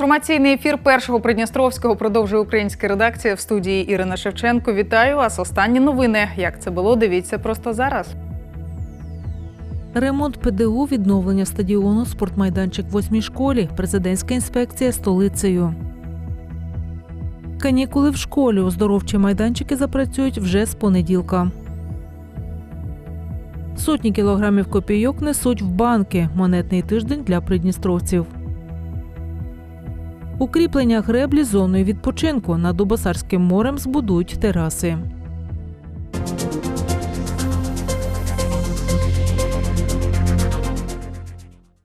Інформаційний ефір першого Придністровського продовжує українська редакція в студії Ірина Шевченко. Вітаю вас. Останні новини. Як це було? Дивіться просто зараз. Ремонт ПДУ, відновлення стадіону, спортмайданчик в восьмій школі, президентська інспекція столицею. Канікули в школі. Оздоровчі майданчики запрацюють вже з понеділка. Сотні кілограмів копійок несуть в банки. Монетний тиждень для придністровців. Укріплення греблі зоною відпочинку над Дубосарським морем збудують тераси.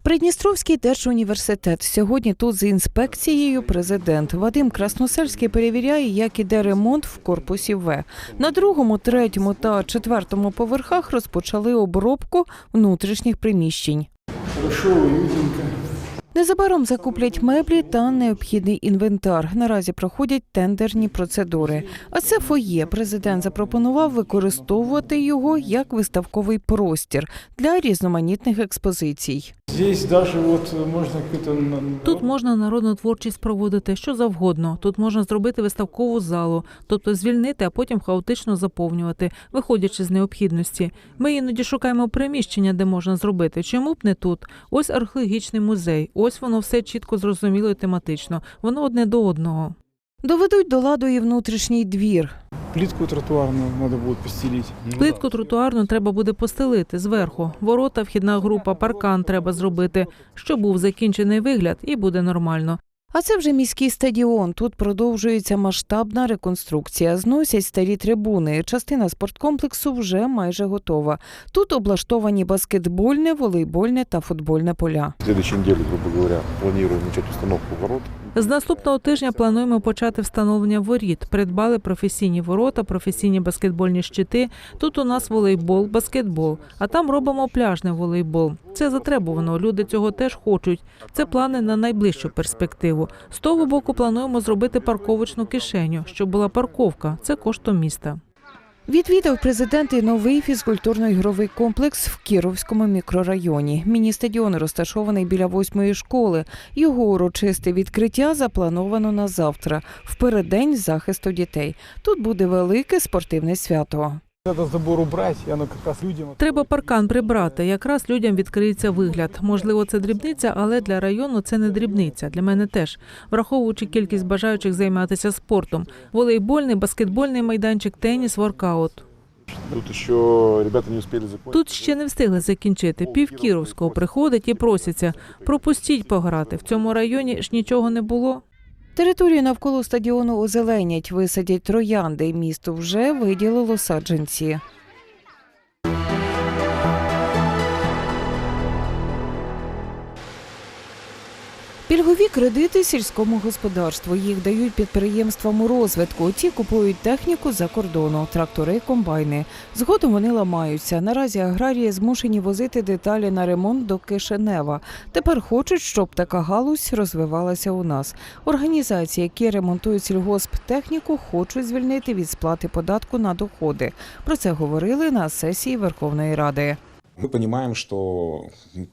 Придністровський держуніверситет. Сьогодні тут з інспекцією президент Вадим Красносельський перевіряє, як іде ремонт в корпусі В. На другому, третьому та четвертому поверхах розпочали обробку внутрішніх приміщень. Хорошо, уютненько. Незабаром закуплять меблі та необхідний інвентар. Наразі проходять тендерні процедури. А це фоє. Президент запропонував використовувати його як виставковий простір для різноманітних експозицій. Здесь даже вот можно какой-то... на- Тут можна народну творчість проводити що завгодно. Тут можна зробити виставкову залу, тобто звільнити, а потім хаотично заповнювати, виходячи з необхідності. Ми іноді шукаємо приміщення, де можна зробити. Чому б не тут? Ось археологічний музей. Ось воно все чітко зрозуміло і тематично. Воно одне до одного. Доведуть до ладу і внутрішній двір. Плітку тротуарну надо буде постілити. Плитку тротуарну треба буде постелити зверху. Ворота, вхідна група, паркан треба зробити, щоб був закінчений вигляд, і буде нормально. А це вже міський стадіон. Тут продовжується масштабна реконструкція. Зносять старі трибуни. Частина спорткомплексу вже майже готова. Тут облаштовані баскетбольне, волейбольне та футбольне поля. В следующей грубо говоря, планируем начать установку ворот. З наступного тижня плануємо почати встановлення воріт. Придбали професійні ворота, професійні баскетбольні щити. Тут у нас волейбол, баскетбол, а там робимо пляжний волейбол. Це затребувано. Люди цього теж хочуть. Це плани на найближчу перспективу. З того боку плануємо зробити парковочну кишеню, щоб була парковка. Це коштом міста. Відвідав президент і новий фізкультурно-ігровий комплекс в Кіровському мікрорайоні. Міні-стадіон розташований біля восьмої школи. Його урочисте відкриття заплановано на завтра, в переддень захисту дітей. Тут буде велике спортивне свято. Этот забор убрать, и оно как людям... Треба паркан прибрати. Якраз людям відкриється вигляд. Можливо, це дрібниця, але для району це не дрібниця. Для мене теж, враховуючи кількість бажаючих займатися спортом. Волейбольний, баскетбольний майданчик, теніс, воркаут. Тут еще ребята не успели закончить. Тут ще не встигли закінчити. Пів Кіровського приходить і просяться. Пропустіть пограти. В цьому районі ж нічого не було. Територію навколо стадіону озеленять, висадять троянди. Місто вже виділило саджанці. Пільгові кредити сільському господарству. Їх дають підприємствам у розвитку. Ті купують техніку за кордону, трактори, комбайни. Згодом вони ламаються. Наразі аграрії змушені возити деталі на ремонт до Кишинева. Тепер хочуть, щоб така галузь розвивалася у нас. Організації, які ремонтують сільгосптехніку, хочуть звільнити від сплати податку на доходи. Про це говорили на сесії Верховної Ради. Мы понимаем, что ну,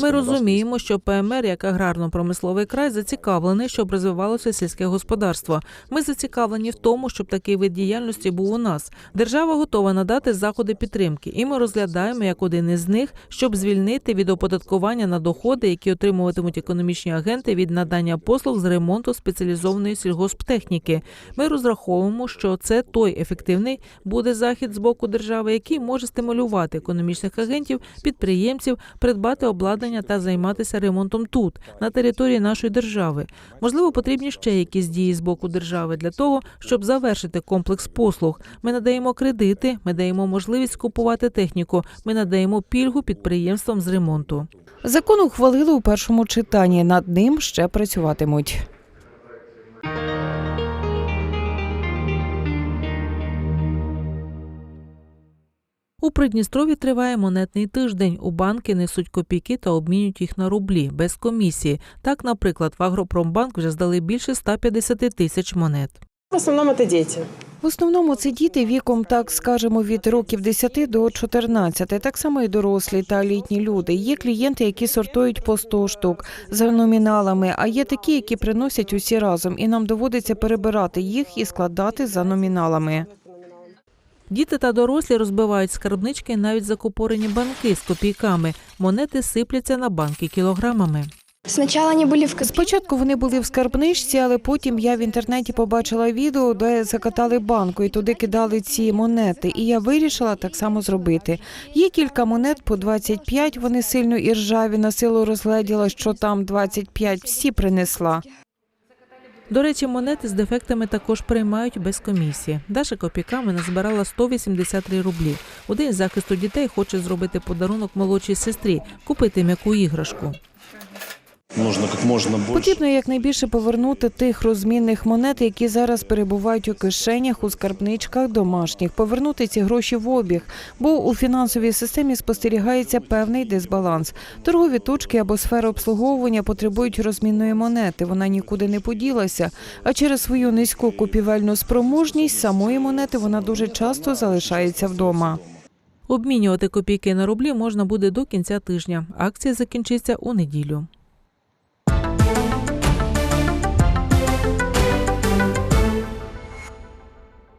Ми розуміємо, що ПМР як аграрно-промисловий край зацікавлений, щоб розвивалося сільське господарство. Ми зацікавлені в тому, щоб такий вид діяльності був у нас. Держава готова надати заходи підтримки, і ми розглядаємо як один із них, щоб звільнити від оподаткування на доходи, які отримуватимуть економічні агенти від надання послуг з ремонту спеціалізованої сільгосптехніки. Ми розраховуємо, що це той ефективний буде захід з боку держави, який може стимулювати економічних агентів, підприємців придбати обладнання та займатися ремонтом тут, на території нашої держави. Можливо, потрібні ще якісь дії з боку держави для того, щоб завершити комплекс послуг. Ми надаємо кредити, ми даємо можливість купувати техніку, ми надаємо пільгу підприємствам з ремонту. Закон ухвалили у першому читанні. Над ним ще працюватимуть. У Придністрові триває монетний тиждень. У банки несуть копійки та обмінюють їх на рублі без комісії. Так, наприклад, в Агропромбанк вже здали більше 150 тисяч монет. В основном это дети. В основному це діти віком, так скажемо, від років 10 до 14, так само і дорослі та літні люди. Є клієнти, які сортують по 100 штук за номіналами, а є такі, які приносять усі разом, і нам доводиться перебирати їх і складати за номіналами. Діти та дорослі розбивають скарбнички навіть закупорені банки з копійками. Монети сипляться на банки кілограмами. Спочатку вони були в скарбничці, але потім я в інтернеті побачила відео, де закатали банку і туди кидали ці монети. І я вирішила так само зробити. Є кілька монет по 25, вони сильно іржаві, на силу розгледіла, що там 25, всі принесла. До речі, монети з дефектами також приймають без комісії. Даша копіками назбирала 183 рублі. У день захисту дітей хоче зробити подарунок молодшій сестрі, купити м'яку іграшку. Нужно как можно больше. Потрібно якнайбільше повернути тих розмінних монет, які зараз перебувають у кишенях, у скарбничках домашніх, повернути ці гроші в обіг, бо у фінансовій системі спостерігається певний дисбаланс. Торгові точки або сфери обслуговування потребують розмінної монети. Вона нікуди не поділася. А через свою низьку купівельну спроможність самої монети вона дуже часто залишається вдома. Обмінювати копійки на рублі можна буде до кінця тижня. Акція закінчиться у неділю.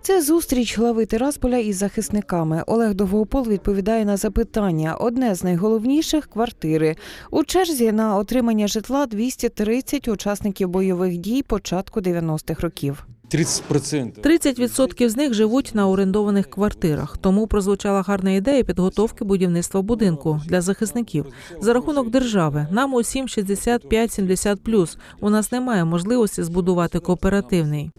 Це зустріч глави Тирасполя із захисниками. Олег Довгопол відповідає на запитання. Одне з найголовніших квартири. У черзі на отримання житла 230 учасників бойових дій початку 90-х років. 30%. 30% з них живуть на орендованих квартирах. Тому прозвучала гарна ідея підготовки будівництва будинку для захисників за рахунок держави. Нам усім 65-70+. У нас немає можливості збудувати кооперативний.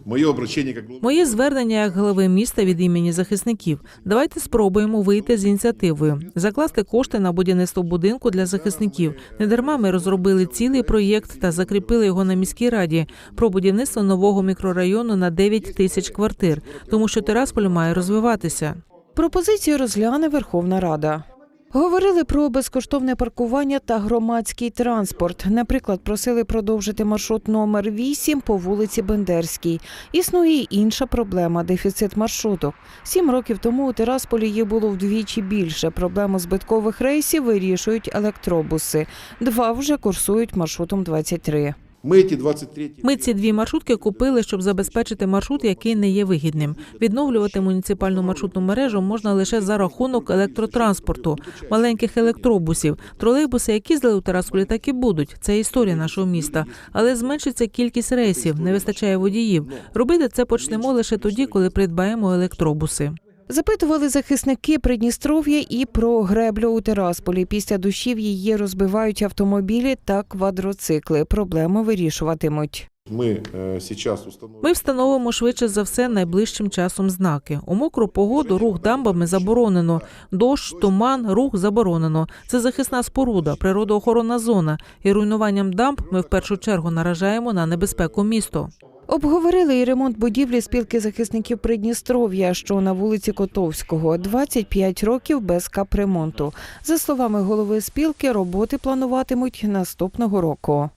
Моє звернення як голови міста від імені захисників. Давайте спробуємо вийти з ініціативою, закласти кошти на будівництво будинку для захисників. Недарма ми розробили цілий проєкт та закріпили його на міській раді про будівництво нового мікрорайону на 9 тисяч квартир, тому що Тирасполь має розвиватися. Пропозицію розгляне Верховна Рада. Говорили про безкоштовне паркування та громадський транспорт. Наприклад, просили продовжити маршрут номер 8 по вулиці Бендерській. Існує інша проблема дефіцит маршруток. Сім років тому у Тирасполі їх було вдвічі більше. Проблему збиткових рейсів вирішують електробуси. Два вже курсують маршрутом 23. Мы эти 23 Ми ці дві маршрутки купили, щоб забезпечити маршрут, який не є вигідним. Відновлювати муніципальну маршрутну мережу можна лише за рахунок електротранспорту, маленьких електробусів. Тролейбуси, які їздили у Тарасполі, так і будуть. Це історія нашого міста. Але зменшиться кількість рейсів, не вистачає водіїв. Робити це почнемо лише тоді, коли придбаємо електробуси. Запитували захисники Придністров'я і про греблю у Тирасполі. Після душів її розбивають автомобілі та квадроцикли. Проблему вирішуватимуть. Мы э, сейчас. Ми встановимо швидше за все найближчим часом знаки. У мокру погоду рух дамбами заборонено. Дощ, туман, рух заборонено. Це захисна споруда, природоохоронна зона. І руйнуванням дамб ми в першу чергу наражаємо на небезпеку місто. Обговорили і ремонт будівлі спілки захисників Придністров'я, що на вулиці Котовського. 25 років без капремонту. За словами голови спілки, роботи плануватимуть наступного року.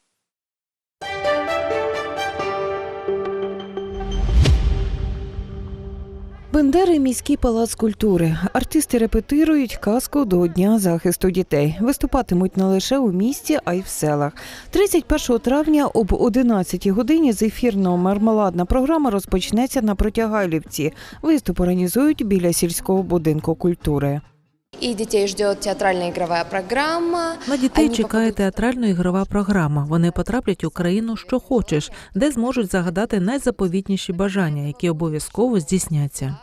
Бендери міський палац культури. Артисти репетирують казку до Дня захисту дітей. Виступатимуть не лише у місті, а й в селах. 31 травня об 11 годині зефірно-мармеладна програма розпочнеться на Протягайлівці. Виступ організують біля сільського будинку культури. И детей ждет театральная игровая программа. На дітей Ані чекає попадуть- театрально-ігрова програма. Вони потраплять у країну, що хочеш, де зможуть загадати найзаповітніші бажання, які обов'язково здійсняться.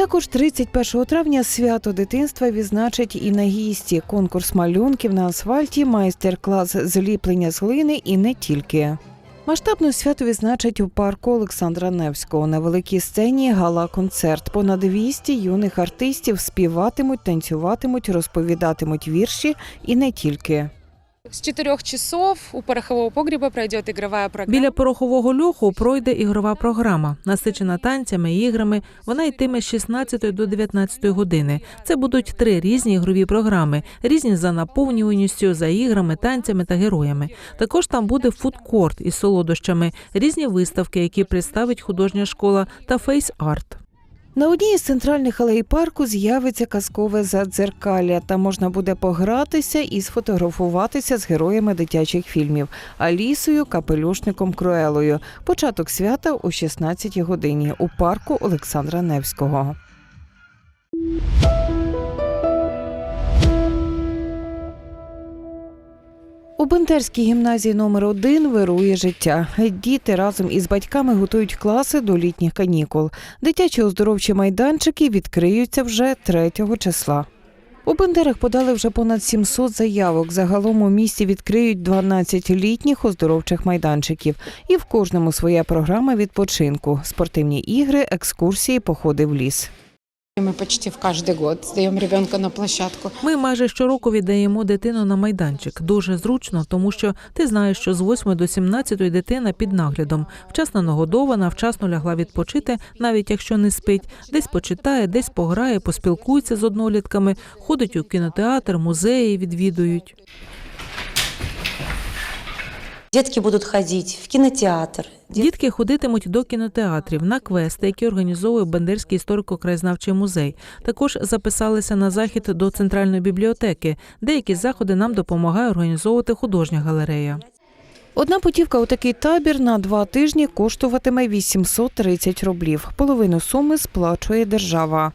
Також 31 травня свято дитинства відзначать і на гісті конкурс малюнків на асфальті, майстер-клас зліплення з глини і не тільки. Масштабне свято відзначать у парку Олександра Невського. На великій сцені гала-концерт. Понад 200 юних артистів співатимуть, танцюватимуть, розповідатимуть вірші і не тільки. С 4 часов у порохового погреба пройдет игровая программа. Біля порохового льоху пройде ігрова програма, насичена танцями і іграми. Вона йтиме з 16 до 19 години. Це будуть три різні ігрові програми, різні за наповнюваністю, за іграми, танцями та героями. Також там буде фудкорт із солодощами, різні виставки, які представить художня школа та фейс-арт. На одній із центральних алей парку з'явиться казкове задзеркалля, та можна буде погратися і сфотографуватися з героями дитячих фільмів Алісою, капелюшником Круелою. Початок свята о 16 годині у парку Олександра Невського. У Бендерській гімназії номер 1 вирує життя. Діти разом із батьками готують класи до літніх канікул. Дитячі оздоровчі майданчики відкриються вже 3 числа. У Бендерах подали вже понад 700 заявок. Загалом у місті відкриють 12 літніх оздоровчих майданчиків. І в кожному своя програма відпочинку: спортивні ігри, екскурсії, походи в ліс. Мы почти в каждый год сдаем ребенка на площадку. Ми майже щороку віддаємо дитину на майданчик. Дуже зручно, тому що ти знаєш, що з 8 до 17 дитина під наглядом, вчасно нагодована, вчасно лягла відпочити, навіть якщо не спить, десь почитає, десь пограє, поспілкується з однолітками, ходить у кінотеатр, музеї відвідують. Детки будут ходить в кинотеатр. Дітки ходитимуть до кінотеатрів на квести, які організовує Бендерський історико-краєзнавчий музей. Також записалися на захід до центральної бібліотеки. Деякі заходи нам допомагає організовувати художня галерея. Одна путівка у такий табір на два тижні коштуватиме 830 рублів. Половину суми сплачує держава.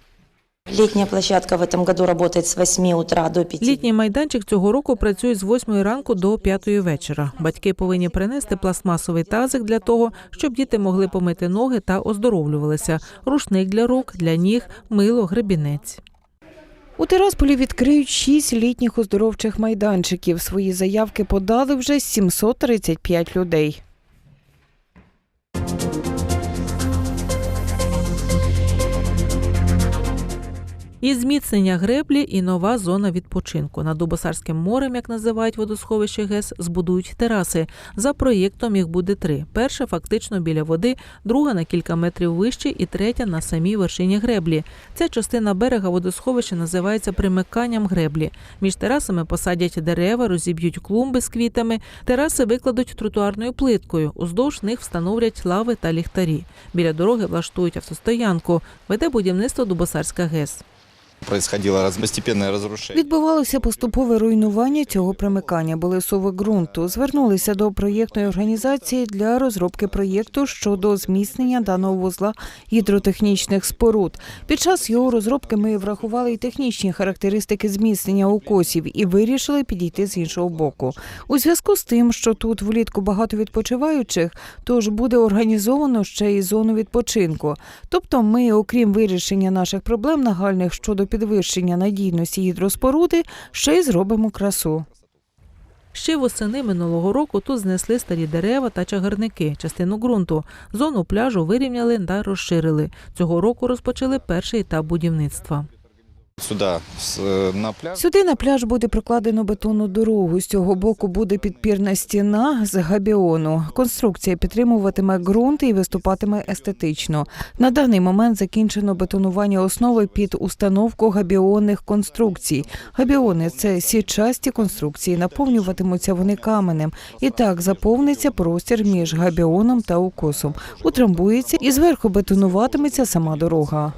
Летняя площадка в этом году работает с 8 утра до 5. Літній майданчик цього року працює з 8 ранку до 5 вечора. Батьки повинні принести пластмасовий тазик для того, щоб діти могли помити ноги та оздоровлювалися. Рушник для рук, для ніг, мило, гребінець. У Тирасполі відкриють шість літніх оздоровчих майданчиків. Свої заявки подали вже 735 людей. І зміцнення греблі і нова зона відпочинку. Над Дубосарським морем, як називають водосховище ГЕС, збудують тераси. За проєктом їх буде три: перша фактично біля води, друга на кілька метрів вище і третя на самій вершині греблі. Ця частина берега водосховища називається примиканням греблі. Між терасами посадять дерева, розіб'ють клумби з квітами. Тераси викладуть тротуарною плиткою. Уздовж них встановлять лави та ліхтарі. Біля дороги влаштують автостоянку. Веде будівництво Дубосарська ГЕС. Происходило постепенное разрушение. Відбувалося поступове руйнування цього примикання. Були сови ґрунту. Звернулися до проєктної організації для розробки проєкту щодо зміцнення даного вузла гідротехнічних споруд. Під час його розробки ми врахували і технічні характеристики зміцнення укосів і вирішили підійти з іншого боку. У зв'язку з тим, що тут влітку багато відпочиваючих, тож буде організовано ще й зону відпочинку. Тобто, ми, окрім вирішення наших проблем нагальних щодо підвищення надійності гідроспоруди, ще й зробимо красу. Ще восени минулого року тут знесли старі дерева та чагарники, частину ґрунту. Зону пляжу вирівняли та розширили. Цього року розпочали перший етап будівництва. Сюда, э, на пляж. Сюди на пляж буде прокладено бетонну дорогу. З цього боку буде підпірна стіна з габіону. Конструкція підтримуватиме ґрунт і виступатиме естетично. На даний момент закінчено бетонування основи під установку габіонних конструкцій. Габіони це січасті конструкції, наповнюватимуться вони каменем. І так заповниться простір між габіоном та укосом. Утрамбується і зверху бетонуватиметься сама дорога.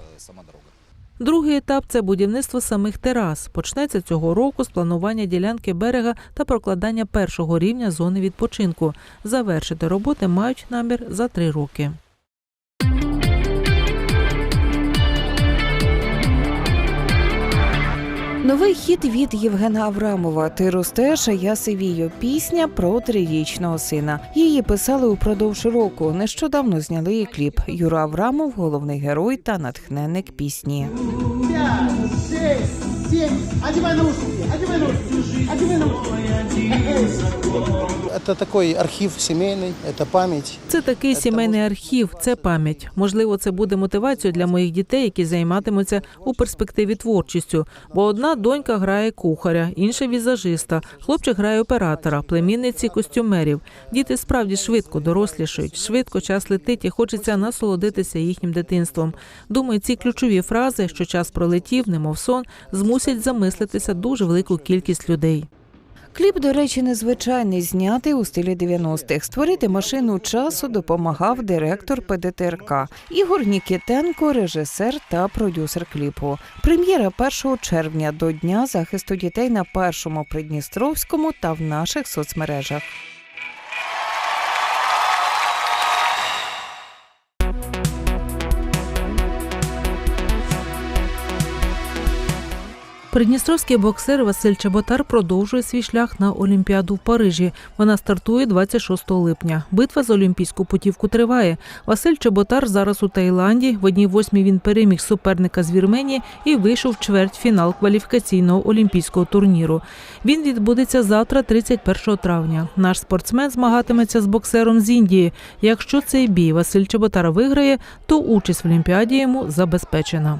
Другий етап це будівництво самих терас. Почнеться цього року з планування ділянки берега та прокладання першого рівня зони відпочинку. Завершити роботи мають намір за три роки. Новий хіт від Євгена Аврамова Ти ростеш, а я сивію. Пісня про трирічного сина. Її писали упродовж року. Нещодавно зняли і кліп. Юра Аврамов, головний герой та натхненник пісні. Пять, шесть, семь. одівай наушники, одівай наушники. Это такой архив семейный, это память. Це такий сімейний архів, це пам'ять. Можливо, це буде мотивацією для моїх дітей, які займатимуться у перспективі творчістю. Бо одна донька грає кухаря, інша візажиста, хлопчик грає оператора, племінниці костюмерів. Діти справді швидко дорослішають, швидко час летить і хочеться насолодитися їхнім дитинством. Думаю, ці ключові фрази, що час пролетів, немов сон, змусять замислитися дуже велику кількість людей. Кліп, до речі, незвичайний, знятий у стилі 90-х. Створити машину часу допомагав директор ПДТРК Ігор Нікітенко, режисер та продюсер кліпу. Прем'єра 1 червня до Дня захисту дітей на першому Придністровському та в наших соцмережах. Придністровський боксер Василь Чеботар продовжує свій шлях на Олімпіаду в Парижі. Вона стартує 26 липня. Битва за олімпійську путівку триває. Василь Чеботар зараз у Таїланді. В одній восьмій він переміг суперника з Вірменії і вийшов в чвертьфінал кваліфікаційного олімпійського турніру. Він відбудеться завтра, 31 травня. Наш спортсмен змагатиметься з боксером з Індії. Якщо цей бій Василь Чеботар виграє, то участь в Олімпіаді йому забезпечена.